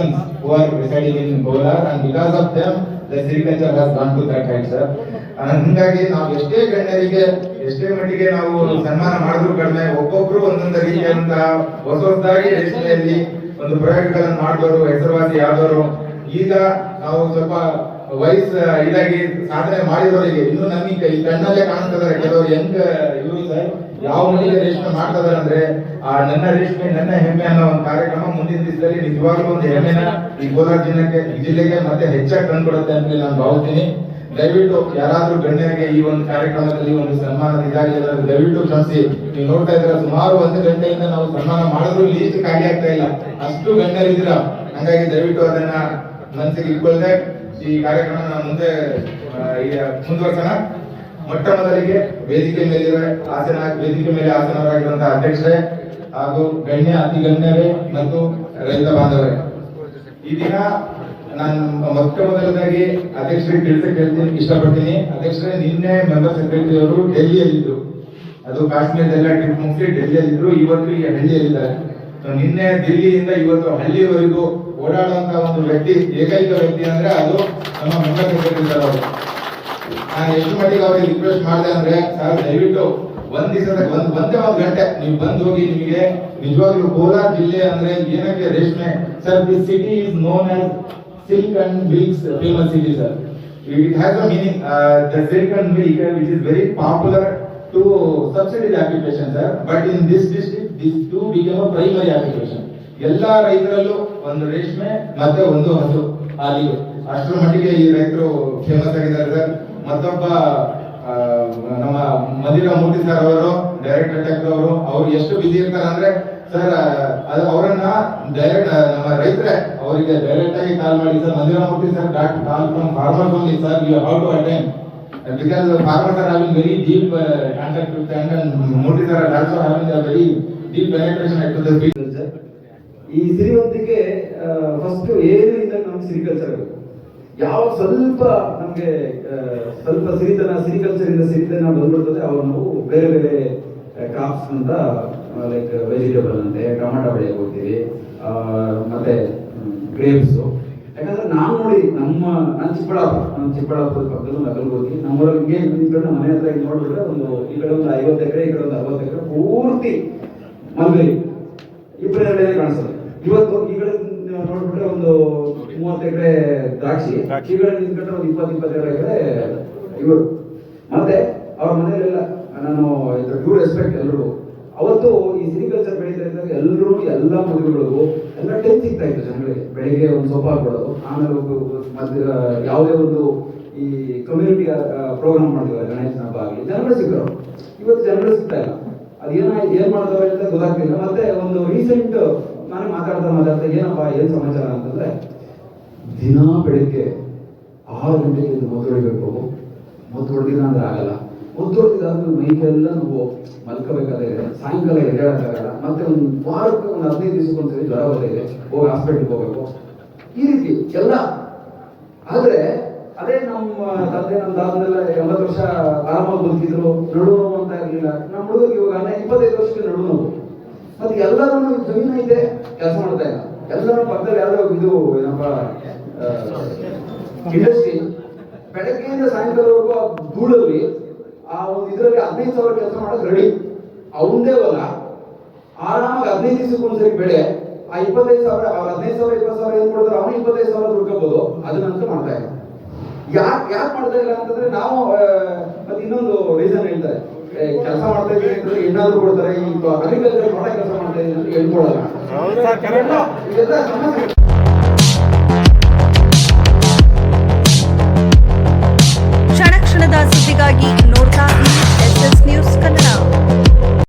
persons who are residing in Kolar, and because of them, the agriculture has gone to that height, sir. ಹಂಗಾಗಿ ನಾವು ಎಷ್ಟೇ ಗಣ್ಯರಿಗೆ ಎಷ್ಟೇ ಮಟ್ಟಿಗೆ ನಾವು ಸನ್ಮಾನ ಮಾಡಿದ್ರು ಕಡಿಮೆ ಒಬ್ಬೊಬ್ರು ಒಂದೊಂದು ರೀತಿಯಾದಂತಹ ಹೊಸ ಹೊಸದಾಗಿ ರಚನೆಯಲ್ಲಿ ಒಂದು ಪ್ರಯೋಗಗಳನ್ನು ಮಾಡಿದವರು ಹೆಸರುವಾಸಿ ಆದವರು ಈಗ ನಾವು ಸ್ವಲ್ಪ ವಯಸ್ಸು ಇದಾಗಿ ಸಾಧನೆ ಮಾಡಿದವರಿಗೆ ಇನ್ನು ನಮಗೆ ಈ ಕಣ್ಣಲ್ಲೇ ಕಾಣ್ತಿದ್ದಾರೆ ಕೆಲವರು ಹೆಂಗ್ ಸರ್? ಯಾವ ಮಟ್ಟಿಗೆ ರೇಷ್ಮೆ ಮಾಡ್ತಾ ಅಂದ್ರೆ, ಆ ನನ್ನ ರೇಷ್ಮೆ ನನ್ನ ಹೆಮ್ಮೆ ಅನ್ನೋ ಒಂದು ಕಾರ್ಯಕ್ರಮ ಮುಂದಿನ ದಿವಸದಲ್ಲಿ ನಿಜವಾಗ್ಲೂ ಒಂದು ಹೆಮ್ಮೆನ ಈ ಕೋಲಾರ ಜಿಲ್ಲೆಗೆ ಜಿಲ್ಲೆಗೆ ಮತ್ತೆ ಹೆಚ್ಚಾಗಿ ತಂದ್ಕೊಡುತ್ತೆ ಅಂತ ನಾನು ಭಾವಿಸ್ತೀನಿ. ದಯವಿಟ್ಟು ಯಾರಾದ್ರೂ ಗಣ್ಯರಿಗೆ ಈ ಒಂದು ಕಾರ್ಯಕ್ರಮದಲ್ಲಿ ಒಂದು ಸನ್ಮಾನ ಅಂದ್ರೆ ದಯವಿಟ್ಟು ಕ್ಷಮಿಸಿ. ನೀವು ನೋಡ್ತಾ ಇದ್ರೆ ಸುಮಾರು ಒಂದು ಗಂಟೆಯಿಂದ ನಾವು ಸನ್ಮಾನ ಮಾಡಿದ್ರು ಲೀಸ್ಟ್ ಖಾಲಿ ಆಗ್ತಾ ಇಲ್ಲ. ಅಷ್ಟು ಗಣ್ಯರಿದ್ದೀರಾ? ಹಂಗಾಗಿ ದಯವಿಟ್ಟು ಅದನ್ನ ಮನಸ್ಸಿಗೆ ಇಟ್ಕೊಳ್ದೆ. ಈ ಕಾರ್ಯಕ್ರಮ ಮುಂದೆ ಮುಂದುವರ್ಸೋಣ. ಮೊಟ್ಟ ಮೊದಲಿಗೆ ವೇದಿಕೆ ಮೇಲೆ ಆಸನ ವೇದಿಕೆ ಮೇಲೆ ಆಸನರಾಗಿರುವಂತಹ ಅಧ್ಯಕ್ಷರೇ ಹಾಗೂ ಗಣ್ಯ, ಅತಿ ಗಣ್ಯರೇ ಮತ್ತು ರೈತ ಬಾಂಧವರೇ. ಈ ದಿನ ನಾನು ಮೊಟ್ಟ ಮೊದಲದಾಗಿ ಅಧ್ಯಕ್ಷರಿಗೆ ತಿಳಿಸಕ್ಕೆ ಹೇಳ್ತೀನಿ, ಇಷ್ಟಪಡ್ತೀನಿ. ಅಧ್ಯಕ್ಷರೇ, ನಿನ್ನೆ ಮೆಂಬರ್ ಸೆಕ್ರೆಟರಿ ಅವರು ಡೆಲ್ಲಿಯಲ್ಲಿದ್ದರು. ಅದು ಕಾಶ್ಮೀರದೆಲ್ಲ ಟ್ರಿಪ್ ಮುಗಿಸಿ ಡೆಲ್ಲಿಯಲ್ಲಿದ್ದರು. ಇವತ್ತು ಈ ಹಳ್ಳಿಯಲ್ಲಿದ್ದಾರೆ. ನಿನ್ನೆ ದಿಲ್ಲಿಯಿಂದ ಇವತ್ತು ಹಳ್ಳಿವರೆಗೂ ಓಡಾಡುವಂತ ಒಂದು ವ್ಯಕ್ತಿ, ಏಕೈಕ ವ್ಯಕ್ತಿ ಅಂದ್ರೆ ಅದು ನಮ್ಮ ಸೆಕ್ರೆಟರಿ ಅವರು. ನಾನು ಎಷ್ಟು ಮಟ್ಟಿಗೆ ಅವ್ರಿಗೆ ರಿಕ್ವೆಸ್ಟ್ ಮಾಡಿದೆ ಅಂದ್ರೆ, ಸರ್, ದಯವಿಟ್ಟು ಒಂದ್ ದಿವಸದ, ಒಂದ್, ಒಂದೇ ಒಂದ್ ಗಂಟೆ ನೀವು ಬಂದು ಹೋಗಿ ನಿಮಗೆ ನಿಜವಾಗ್ಲೂ ಕೋಲಾರ ಜಿಲ್ಲೆ ಅಂದ್ರೆ ಏನಕ್ಕೆ ರೇಷ್ಮೆ? Sir this city is known as silk and milks famous city sir it has a meaning the silk and milk which is very popular to subsidy application, sir but in this district, these to become a primary application. ಎಲ್ಲಾ ರೈತರಲ್ಲೂ ಒಂದು ರೇಷ್ಮೆ ಮತ್ತೆ ಒಂದು ಹಸು ಹಾಲಿಗೆ ಅಷ್ಟರ ಮಟ್ಟಿಗೆ ಈ ರೈತರು ಫೇಮಸ್ ಆಗಿದ್ದಾರೆ ಸರ್ ಮತ್ತೊಬ್ಬ ನಮ್ಮ ಮದಿರಾ ಮೂರ್ತಿ ಸರ್ ಅವರು ಡೈರೆಕ್ಟರ್ ಅಟ್ಯಾಕ್ ಅವರು ಅವ್ರು ಎಷ್ಟು ಬಿಸಿ ಇರ್ತಾರೆ ಅಂದ್ರೆ ಸರ್ ಅದು ಅವರನ್ನ ಡೈರೆಕ್ಟ್ ನಮ್ಮ ರೈತರೇ ಅವರಿಗೆ ಡೈರೆಕ್ಟ್ ಆಗಿ ಕಾಲ್ ಮಾಡಿ sir Madira Murthy sir doctor call from farmer ಬಂದಿ sir you how to attend because farmers having very very deep contact with them and sir deep penetration to the culture ಈ ಸಿರಿವಂತಿಕೆ first ಏನು ಇಲ್ಲ ನಮ್ಗೆ sericulture ಯಾವ ಸ್ವಲ್ಪ ನಮಗೆ ಸ್ವಲ್ಪ ಸಿರಿತನ ಸಿರಿಕಲ್ಚರ್ ಇಂದ ಸಿರಿತನ ಬಂದ್ಬಿಡ್ತದೆ, ಅವ್ರು ನಾವು ಬೇರೆ ಬೇರೆ ಕ್ರಾಪ್ಸ್ ಅಂತ ಲೈಕ್ ವೆಜಿಟೇಬಲ್ ಅಂತೆ, ಟೊಮಾಟೊ ಬೆಳೆಯಕ್ಕೆ ಹೋಗ್ತೀವಿ ಮತ್ತೆ ಗ್ರೇಪ್ಸು ನೋಡಿ ನಮ್ಮ ನಾನು ಚಿಕ್ಕಬಳ್ಳಾಪುರ ನಾನು ಚಿಕ್ಕಬಳ್ಳಾಪುರದ ಪಕ್ಕದಲ್ಲಿ ನಗಲ್ಗೆ ಹೋಗಿ ನಮ್ಮೂರಲ್ಲಿ ಹಿಂಗೆ ನಿಂತ್ಕೊಂಡು ಮನೆ ಹತ್ರ ಹಿಂಗೆ ನೋಡ್ಬಿಟ್ರೆ ಒಂದು ಈ ಕಡೆ ಒಂದು ಐವತ್ತು ಎಕರೆ ಈ ಕಡೆ ಒಂದು ಅರವತ್ತು ಎಕರೆ ಪೂರ್ತಿ ಮಲ್ಬರಿ. ಇಬ್ಬರೇ ಕಾಣಿಸ್ತದೆ. ಇವತ್ತು ಈ ಕಡೆ ನೋಡ್ಬಿಟ್ರೆ ಒಂದು ಮೂವತ್ತು ಎಕರೆ ದ್ರಾಕ್ಷಿ. ಈ ಕಡೆ ನಿಂತ್ಕೊಂಡ್ರೆ ಒಂದು ಇಪ್ಪತ್ತು ಇಪ್ಪತ್ತೆರಡು ಎಕರೆ ಇವರು. ಮತ್ತೆ ಅವ್ರ ಮನೆಯಲ್ಲೆಲ್ಲ ನಾನು ಡ್ಯೂ ರೆಸ್ಪೆಕ್ಟ್ ಎಲ್ಲರೂ ಅವತ್ತು ಈ ಸಿರಿಕಲ್ಚರ್ ಬೆಳೀತಾ ಇದ್ದಾಗ ಎಲ್ಲರೂ ಎಲ್ಲ ಮದುವೆಗಳಿಗೂ ಎಲ್ಲ ಟೈಮ್ ಸಿಗ್ತಾ ಇತ್ತು ಜನಗಳಿಗೆ. ಬೆಳಿಗ್ಗೆ ಒಂದು ಸೊಪ್ಪು ಹಾಕ್ಬಿಡೋದು. ಆಮೇಲೆ ಒಬ್ಬ- ಮಧ್ಯ ಯಾವುದೇ ಒಂದು ಈ ಕಮ್ಯುನಿಟಿ ಪ್ರೋಗ್ರಾಮ್ ಮಾಡಿದ್ವಿ ಗಣೇಶನ ಹಬ್ಬ ಆಗಲಿ ಜನಗಳು ಸಿಕ್ಕರು ಇವತ್ತು ಜನಗಳು ಸಿಗ್ತಾ ಇಲ್ಲ. ಅದೇನ ಏನ್ ಮಾಡ್ತಾರೆ ಅಂತ ಗೊತ್ತಾಗ್ತಿಲ್ಲ. ಮತ್ತೆ ಒಂದು ರೀಸೆಂಟ್ ನಾನೇ ಮಾತಾಡ್ತಾ ಮಾತಾಡ್ತಾ ಏನಪ್ಪ, ಏನು ಸಮಾಚಾರ ಅಂತಂದ್ರೆ, ದಿನ ಬೆಳಿಗ್ಗೆ ಆರು ಗಂಟೆಗೆ ಮೊದ್ದು ಹೊಡಿಬೇಕು. ಮದ್ದು ಹೊಡೆದಿಲ್ಲ ಅಂದ್ರೆ ಆಗಲ್ಲ. ಮೊದ್ದು ಹೊಡೆದಿದ್ದಾದ್ಮೇಲೆ ಮೈಗೆಲ್ಲ ನಾವು ಮಲ್ಕೋಬೇಕಾದ್ರೆ ಸಾಯಂಕಾಲ ಎದ್ದೇಳಕ್ಕಾಗಲ್ಲ. ಮತ್ತೆ ಒಂದು ವಾರಕ್ಕೆ ಒಂದು ಹದಿನೈದು ದಿವಸಕ್ಕೆ ಒಂದ್ಸರಿ ಜ್ವರ ಇದೆ. ಹೋಗಿ ಹಾಸ್ಪಿಟ್ಲಿಗೆ ಹೋಗ್ಬೇಕು. ಈ ರೀತಿ ಎಲ್ಲ. ಆದ್ರೆ ಅದೇ ನಮ್ಮ ತಂದೆ, ನಮ್ಮ ದಾದನೆಲ್ಲ ಎಂಬತ್ತು ವರ್ಷ ಆರಾಮಾಗಿ ಬದುಕಿದ್ರು ನಡು ಅಂತ ಇರಲಿಲ್ಲ. ನಮ್ಮ ಹುಡುಗರು ಇವಾಗ ಅನ್ನ ಇಪ್ಪತ್ತೈದು ವರ್ಷಕ್ಕೆ ನಡು ನೋವು ಮತ್ತೆ ಎಲ್ಲರೂ ಜಮೀನು ಇದೆ ಕೆಲಸ ಮಾಡ್ತಾ ಇಲ್ಲ. ಎಲ್ಲರೂ ಪಕ್ಕದಲ್ಲಿ ಯಾವ್ದೋ ಇದು, ಏನಪ್ಪ ಇಂಡಸ್ಟ್ರಿ ಬೆಳಗ್ಗೆಯಿಂದ ಸಾಯಂಕಾಲವರೆಗೂ ಆ ಧೂಳಲ್ಲಿ ಆ ಒಂದು ಇದರಲ್ಲಿ ಹದಿನೈದು ಸಾವಿರ ಕೆಲಸ ಮಾಡೋದು ರೆಡಿ ಅವಂದೇ ಹೊಲ. ಆರಾಮಾಗಿ ಹದಿನೈದು ದಿವಸಕ್ಕೆ ಒಂದ್ಸರಿ ಬೆಳೆ. ಆ ಇಪ್ಪತ್ತೈದು ಸಾವಿರ ಅವ್ರ ಹದಿನೈದು ಸಾವಿರ ಇಪ್ಪತ್ತು ಸಾವಿರ ಏನು ಕೊಡ್ತಾರೆ ಅವನು ಇಪ್ಪತ್ತೈದು ಸಾವಿರ ದುಡ್ಕೋಬಹುದು ಅದನ್ನಂತೂ ಮಾಡ್ತಾ ಇಲ್ಲ ಯಾಕೆ ಯಾಕೆ ಮಾಡ್ತಾ ಇಲ್ಲ ಅಂತಂದ್ರೆ ನಾವು ಮತ್ತೆ ಇನ್ನೊಂದು ರೀಸನ್ ಹೇಳ್ತಾರೆ. ಕೆಲಸ ಮಾಡ್ತಾ ಇದ್ದೀವಿ ಅಂದ್ರೆ ಏನಾದ್ರು ಕೊಡ್ತಾರೆ. ಈ ಅಗ್ರಿಕಲ್ಚರ್ ಮಾಡೋ ಕೆಲಸ ಮಾಡ್ತಾ ಇದ್ದೀವಿ ಅಂತ ಹೇಳ್ಕೊಡಲ್ಲ. ಇದೆಲ್ಲ ಸಮಸ್ಯೆ. ಕ್ಷಣ ಕ್ಷಣದ ಸುದ್ದಿಗಾಗಿ ನೋಡ್ತಾ ಎಸ್ ಎಸ್ ನ್ಯೂಸ್ ಕನ್ನಡ.